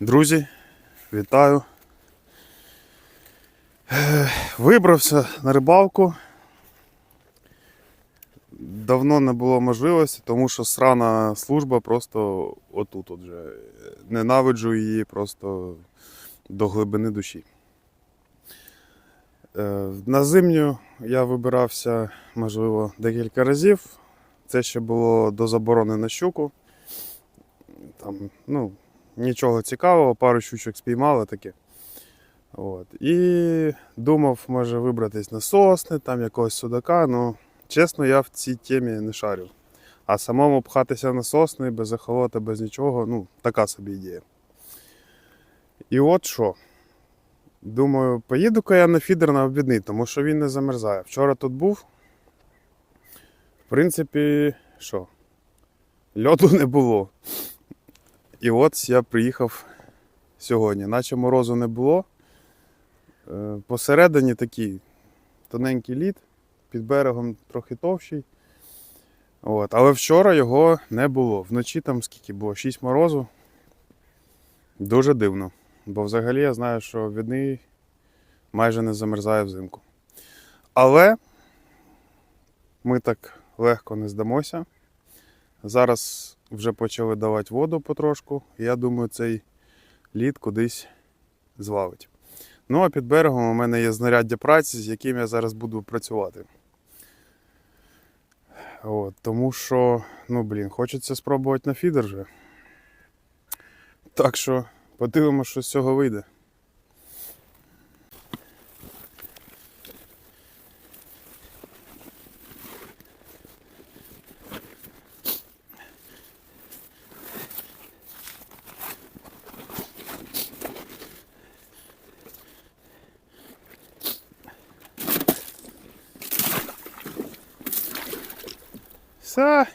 Друзі, вітаю. Вибрався на рибалку. Давно не було можливості, тому що срана служба просто отут от же. Ненавиджу її просто до глибини душі. Е, На зимню я вибирався, можливо, декілька разів. Це ще було до заборони на щуку. Там, ну, нічого цікавого, пару щучок спіймали таке. От. І думав, може вибратись на сосни, там якогось судака. Ну, чесно, я в цій темі не шарю. А самому пхатися на сосни без ехолота, без нічого, ну, така собі ідея. І от що. Думаю, поїду-ка я на фідер на обідний, тому що він не замерзає. Вчора тут був. В принципі, що? Льоду не було. І от я приїхав сьогодні. Наче морозу не було. Е, Посередині такий тоненький лід, під берегом трохи товщий. От. Але вчора його не було. Вночі там скільки було? 6 морозу. Дуже дивно. Бо взагалі я знаю, що відний майже не замерзає взимку. Але ми так легко не здамося. Зараз вже почали давати воду потрошку. Я думаю, цей лід кудись звалить. Ну а під берегом у мене є знаряддя праці, з яким я зараз буду працювати. От, тому що, ну блін, хочеться спробувати на фідер же. Так що подивимося, що з цього вийде. Все.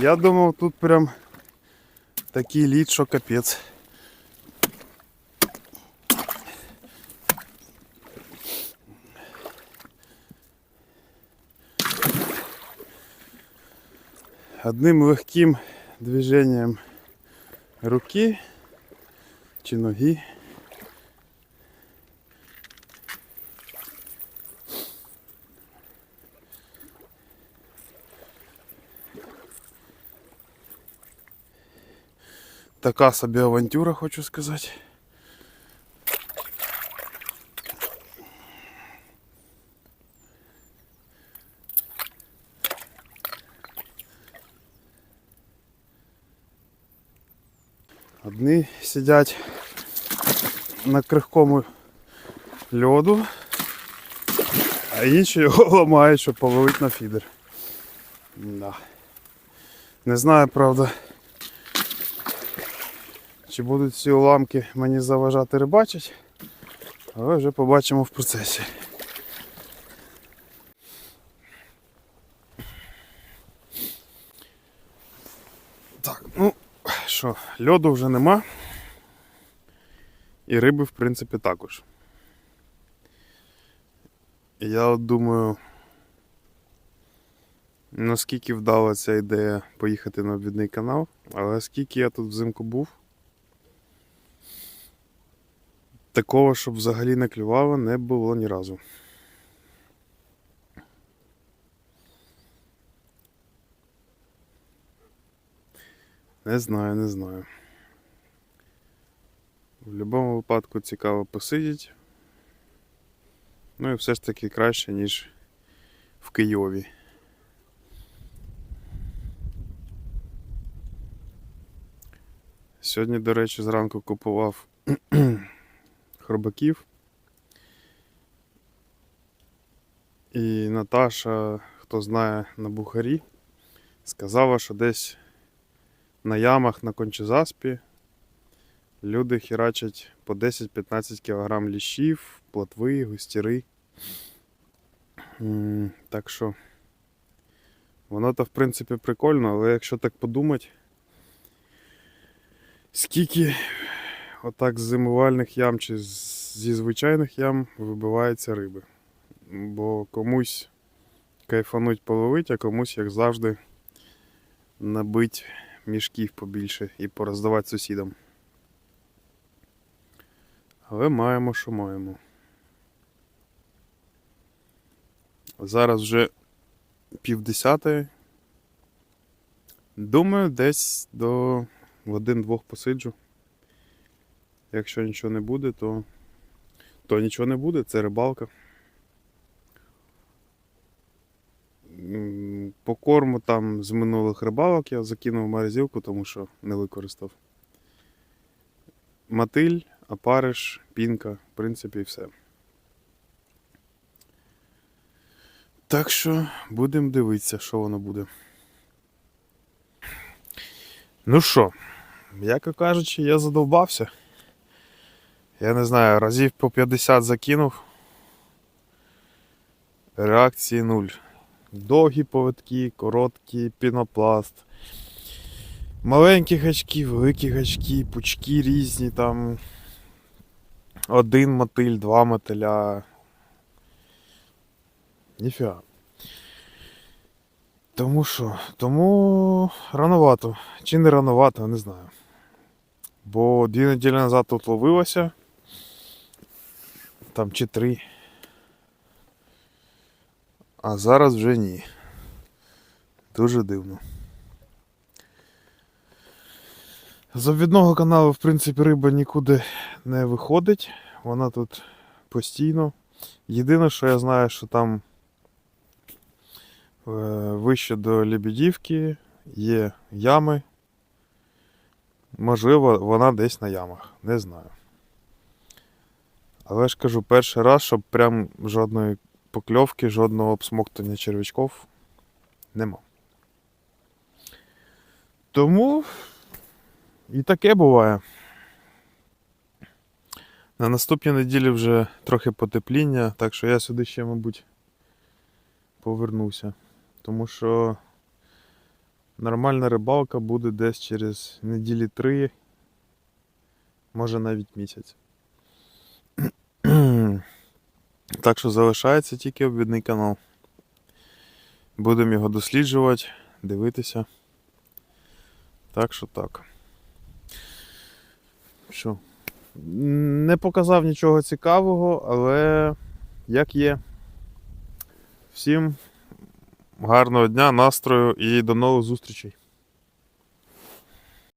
Я думав, тут прям такий лід, що капець. Одним легким движением руки чи ноги Така собі авантюра, хочу сказати. Одні сидять на крихкому льоду, а інші його ламають, щоб половити на фідер. Да. Не знаю, правда. Чи будуть ці уламки мені заважати рибачить, але вже побачимо в процесі. Так, ну що, льоду вже нема. І риби, в принципі, також. Я от думаю, наскільки вдала ця ідея поїхати на обідний канал, але скільки я тут взимку був. Такого, щоб взагалі не клювало, не було ні разу. Не знаю, не знаю. В будь-якому випадку цікаво посидіти. Ну і все ж таки краще, ніж в Києві. Сьогодні, до речі, зранку купував хробаків. І Наташа, хто знає на Бухарі, сказала, що десь на ямах на кончезаспі люди херачать по 10-15 кг ліщів, плотви, густіри. Так що воно то в принципі прикольно, але якщо так подумати, скільки отак з зимувальних ям чи зі звичайних ям вибивається риби. Бо комусь кайфануть половить, а комусь, як завжди, набить мішків побільше і пороздавати сусідам. Але маємо, що маємо. Зараз вже півдесятої. Думаю, десь до в один-двох посиджу. Якщо нічого не буде, то, то нічого не буде, це рибалка. По корму там з минулих рибалок я закинув в морозилку, тому що не використав. Мотиль, опариш, пінка, в принципі, і все. Так що будемо дивитися, що воно буде. Ну що, яко кажучи, я задовбався. Я не знаю, разів по 50 закинув. Реакції нуль. Довгі поводки, короткі, пінопласт. Маленькі гачки, великі гачки, пучки різні там. Один мотиль, два мотиля. Ніфіга. Тому що? Тому рановато. Чи не рановато, не знаю. Бо дві неділі назад тут ловилося. Там чи три. А зараз вже ні. Дуже дивно. З обвідного каналу, в принципі, риба нікуди не виходить. Вона тут постійно. Єдине, що я знаю, що там е, вище до Лебедівки є ями. Можливо, вона десь на ямах. Не знаю. Але ж кажу, перший раз, щоб прям жодної покльовки, жодного обсмоктання червячків нема. Тому і таке буває. На наступній неділі вже трохи потепління, так що я сюди ще, мабуть, повернуся. Тому що нормальна рибалка буде десь через неділі три, може навіть місяць. Так що залишається тільки обвідний канал. Будемо його досліджувати, дивитися. Так що так. Що? Не показав нічого цікавого, але як є. Всім гарного дня, настрою і до нових зустрічей.